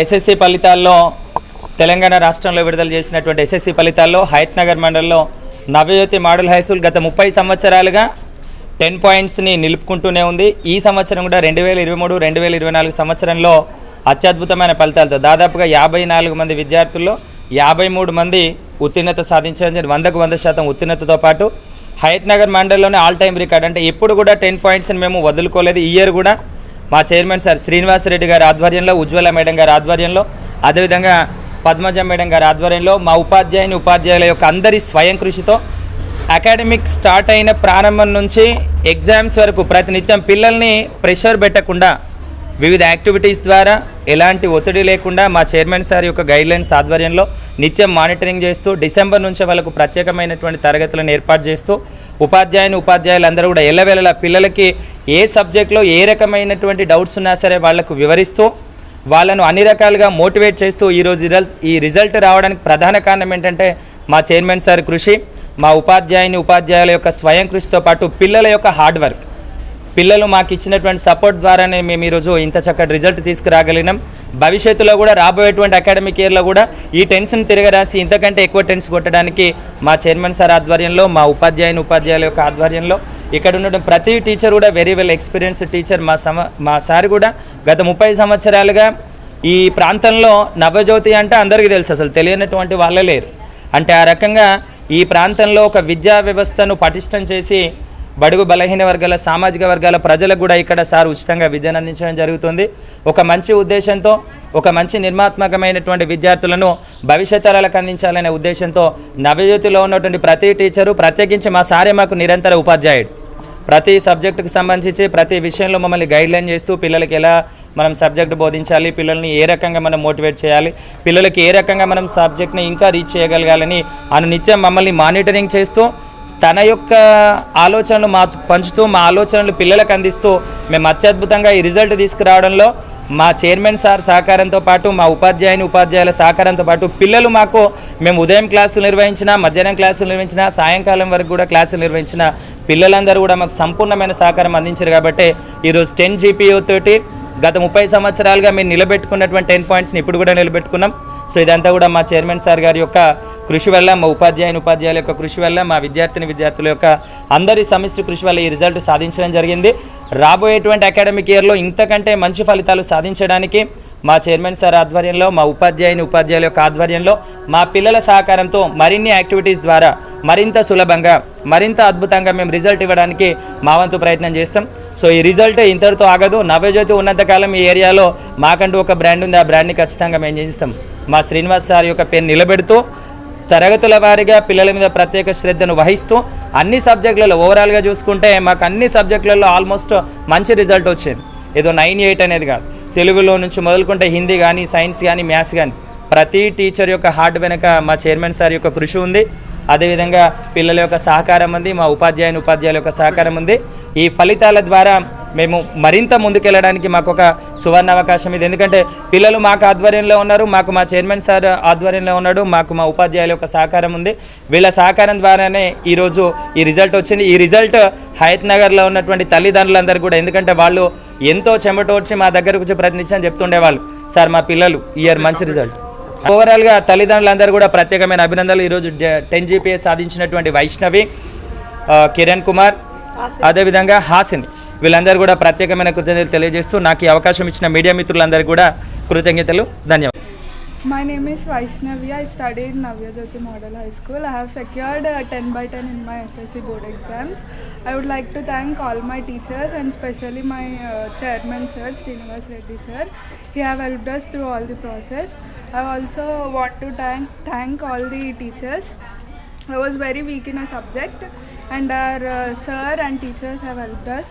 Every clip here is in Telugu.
ఎస్ఎస్సి ఫలితాల్లో తెలంగాణ రాష్ట్రంలో విడుదల చేసినటువంటి ఎస్ఎస్సి ఫలితాల్లో హయత్ నగర్ మండలంలో నవజ్యోతి మోడల్ హై స్కూల్ గత ముప్పై సంవత్సరాలుగా టెన్ పాయింట్స్ని నిలుపుకుంటూనే ఉంది. ఈ సంవత్సరం కూడా రెండు వేల ఇరవై మూడు రెండు వేల ఇరవై నాలుగు సంవత్సరంలో అత్యద్భుతమైన ఫలితాలతో దాదాపుగా యాభై నాలుగు మంది విద్యార్థుల్లో యాభై మూడు మంది ఉత్తీర్ణత సాధించడం జరిగింది. వందకు వంద శాతం ఉత్తీర్ణతతో పాటు హైత్ నగర్ మండలంలోనే ఆల్ టైమ్ రికార్డ్. అంటే ఎప్పుడు కూడా టెన్ పాయింట్స్ని మేము వదులుకోలేదు. ఈ ఇయర్ కూడా మా చైర్మన్ సార్ శ్రీనివాసరెడ్డి గారి ఆధ్వర్యంలో ఉజ్వల మేడం గారి ఆధ్వర్యంలో అదేవిధంగా పద్మజ మేడం గారి ఆధ్వర్యంలో మా ఉపాధ్యాయుని ఉపాధ్యాయుల యొక్క అందరి స్వయం కృషితో అకాడమిక్ స్టార్ట్ అయిన ప్రారంభం నుంచి ఎగ్జామ్స్ వరకు ప్రతినిత్యం పిల్లల్ని ప్రెషర్ పెట్టకుండా వివిధ యాక్టివిటీస్ ద్వారా ఎలాంటి ఒత్తిడి లేకుండా మా చైర్మన్ సార్ యొక్క గైడ్లైన్స్ ఆధ్వర్యంలో నిత్యం మానిటరింగ్ చేస్తూ డిసెంబర్ నుంచి వాళ్ళకు ప్రత్యేకమైనటువంటి తరగతులను ఏర్పాటు చేస్తూ ఉపాధ్యాయుని ఉపాధ్యాయులందరూ కూడా ఎల్లవేళలా పిల్లలకి ఏ సబ్జెక్ట్లో ఏ రకమైనటువంటి డౌట్స్ ఉన్నా సరే వాళ్ళకు వివరిస్తూ వాళ్ళను అన్ని రకాలుగా మోటివేట్ చేస్తూ ఈరోజు రిజల్ట్ ఈ రిజల్ట్ రావడానికి ప్రధాన కారణం ఏంటంటే మా చైర్మన్ సార్ కృషి మా ఉపాధ్యాయుని ఉపాధ్యాయుల యొక్క స్వయం కృషితో పాటు పిల్లల యొక్క హార్డ్ వర్క్. పిల్లలు మాకు ఇచ్చినటువంటి సపోర్ట్ ద్వారానే మేము ఈరోజు ఇంత చక్కటి రిజల్ట్ తీసుకురాగలిగినాం. భవిష్యత్తులో కూడా రాబోయేటువంటి అకాడమిక్ ఇయర్లో కూడా ఈ టెన్షన్ తిరగరాసి ఇంతకంటే ఎక్కువ టెన్స్ కొట్టడానికి మా చైర్మన్ సార్ ఆధ్వర్యంలో మా ఉపాధ్యాయుని ఉపాధ్యాయుల యొక్క ఆధ్వర్యంలో ఇక్కడ ఉన్న ప్రతి టీచర్ కూడా వెరీ వెల్ ఎక్స్పీరియన్స్ టీచర్ మా సమ మా సార్ కూడా. గత ముప్పై సంవత్సరాలుగా ఈ ప్రాంతంలో నవజ్యోతి అంటే అందరికీ తెలుసు అసలు తెలియనటువంటి వాళ్ళే లేరు. అంటే ఆ రకంగా ఈ ప్రాంతంలో ఒక విద్యా వ్యవస్థను పటిష్టం చేసి బడుగు బలహీన వర్గాల సామాజిక వర్గాల ప్రజలకు కూడా ఇక్కడ సార్ ఉచితంగా విద్యను అందించడం జరుగుతుంది. ఒక మంచి ఉద్దేశంతో ఒక మంచి నిర్మాత్మకమైనటువంటి విద్యార్థులను భవిష్యత్ తరాలకు అందించాలనే ఉద్దేశంతో నవజ్యోతిలో ఉన్నటువంటి ప్రతి టీచరు ప్రత్యేకించి మా సారే మాకు నిరంతర ఉపాధ్యాయుడు. ప్రతి సబ్జెక్టుకు సంబంధించి ప్రతి విషయంలో మమ్మల్ని గైడ్లైన్ చేస్తూ పిల్లలకి ఎలా మనం సబ్జెక్ట్ బోధించాలి పిల్లల్ని ఏ రకంగా మనం మోటివేట్ చేయాలి పిల్లలకి ఏ రకంగా మనం సబ్జెక్ట్ని ఇంకా రీచ్ చేయగలగాలని అను నిత్యం మమ్మల్ని మానిటరింగ్ చేస్తూ తన యొక్క ఆలోచనలు మా పంచుతూ మా ఆలోచనలు పిల్లలకు అందిస్తూ మేము అత్యద్భుతంగా ఈ రిజల్ట్ తీసుకురావడంలో మా చైర్మన్ సార్ సహకారంతో పాటు మా ఉపాధ్యాయుని ఉపాధ్యాయుల సహకారంతో పాటు పిల్లలు మాకు మేము ఉదయం క్లాసులు నిర్వహించిన మధ్యాహ్నం క్లాసులు నిర్వహించిన సాయంకాలం వరకు కూడా క్లాసులు నిర్వహించిన పిల్లలందరూ కూడా మాకు సంపూర్ణమైన సహకారం అందించారు కాబట్టి ఈరోజు టెన్ జీపీఓ తోటి గత ముప్పై సంవత్సరాలుగా మేము నిలబెట్టుకున్నటువంటి టెన్ పాయింట్స్ని ఇప్పుడు కూడా నిలబెట్టుకున్నాం. సో ఇదంతా కూడా మా చైర్మన్ సార్ గారి యొక్క కృషి వల్ల మా ఉపాధ్యాయుని ఉపాధ్యాయుల యొక్క కృషి వల్ల మా విద్యార్థిని విద్యార్థుల యొక్క అందరి సమిష్టి కృషి వల్ల ఈ రిజల్ట్ సాధించడం జరిగింది. రాబోయేటువంటి అకాడమిక్ ఇయర్లో ఇంతకంటే మంచి ఫలితాలు సాధించడానికి మా చైర్మన్ సార్ ఆధ్వర్యంలో మా ఉపాధ్యాయుని ఉపాధ్యాయుల యొక్క ఆధ్వర్యంలో మా పిల్లల సహకారంతో మరిన్ని యాక్టివిటీస్ ద్వారా మరింత సులభంగా మరింత అద్భుతంగా మేము రిజల్ట్ ఇవ్వడానికి మా వంతు ప్రయత్నం చేస్తాం. సో ఈ రిజల్ట్ ఇంతటితో ఆగదు. నవజ్యోతి ఉన్నంతకాలం ఈ ఏరియాలో మాకంటూ ఒక బ్రాండ్ ఉంది. ఆ బ్రాండ్ని ఖచ్చితంగా మేము చేస్తాం. మా శ్రీనివాస్ సార్ యొక్క పేరు నిలబెడుతూ తరగతుల వారీగా పిల్లల మీద ప్రత్యేక శ్రద్ధను వహిస్తూ అన్ని సబ్జెక్టులలో ఓవరాల్గా చూసుకుంటే మాకు అన్ని సబ్జెక్టులలో ఆల్మోస్ట్ మంచి రిజల్ట్ వచ్చింది. ఏదో నైన్ ఎయిట్ అనేది కాదు. తెలుగులో నుంచి మొదలుకుంటే హిందీ కానీ సైన్స్ కానీ మ్యాథ్స్ కానీ ప్రతి టీచర్ యొక్క హార్డ్ వెనుక మా చైర్మన్ సార్ యొక్క కృషి ఉంది. అదేవిధంగా పిల్లల యొక్క సహకారం ఉంది మా ఉపాధ్యాయుని ఉపాధ్యాయుల యొక్క సహకారం ఉంది. ఈ ఫలితాల ద్వారా మేము మరింత ముందుకెళ్ళడానికి మాకు ఒక సువర్ణ అవకాశం ఇది. ఎందుకంటే పిల్లలు మాకు ఆధ్వర్యంలో ఉన్నారు మాకు మా చైర్మన్ సార్ ఆధ్వర్యంలో ఉన్నాడు మాకు మా ఉపాధ్యాయుల యొక్క సహకారం ఉంది. వీళ్ళ సహకారం ద్వారానే ఈరోజు ఈ రిజల్ట్ వచ్చింది. ఈ రిజల్ట్ హయత్ నగర్లో ఉన్నటువంటి తల్లిదండ్రులందరూ కూడా ఎందుకంటే వాళ్ళు ఎంతో చెమటోడ్చి మా దగ్గరకు వచ్చి ప్రతినిత్యం చెప్తుండేవాళ్ళు సార్ మా పిల్లలు ఇయర్ మంచి రిజల్ట్. ఓవరాల్గా తల్లిదండ్రులందరూ కూడా ప్రత్యేకమైన అభినందనలు ఈరోజు టెన్ జీపీఎస్ సాధించినటువంటి వైష్ణవి కిరణ్ కుమార్ అదేవిధంగా హాసిని. వీళ్ళందరూ కూడా ప్రత్యేకమైన కృతజ్ఞతలు తెలియజేస్తూ నాకు ఈ అవకాశం ఇచ్చిన మీడియా మిత్రులందరూ కూడా కృతజ్ఞతలు ధన్యవాదాలు My name is Vaishnavi. I studied in Navyajyoti Model High School. I have secured uh, 10 by 10 in my SSC board exams. I would like to thank all my teachers and especially my uh, chairman sir, Srinivas Reddy sir. He have helped us through all the process. I also want to thank thank all the teachers. I was very weak in a subject and our uh, sir and teachers have helped us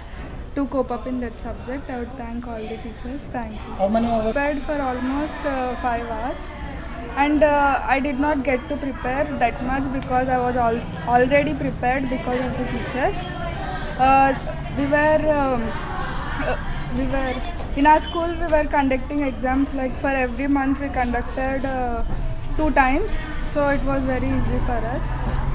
to cope up in that subject. I would thank all the teachers. Thank you. How many hours? prepared for almost uh, five hours and uh, i did not get to prepare that much because i was al- already prepared because of the teachers uh, we were um, uh, we were in our school we were conducting exams like for every month we conducted uh, two times so it was very easy for us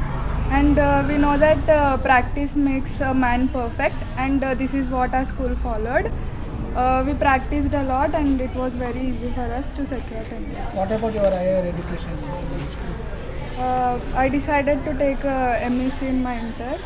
and uh, we know that uh, practice makes a man perfect and uh, this is what our school followed Uh, we practiced a lot and it was very easy for us to secure 10 by 10. What about your higher education? Uh, I decided to take uh, MSc in my inter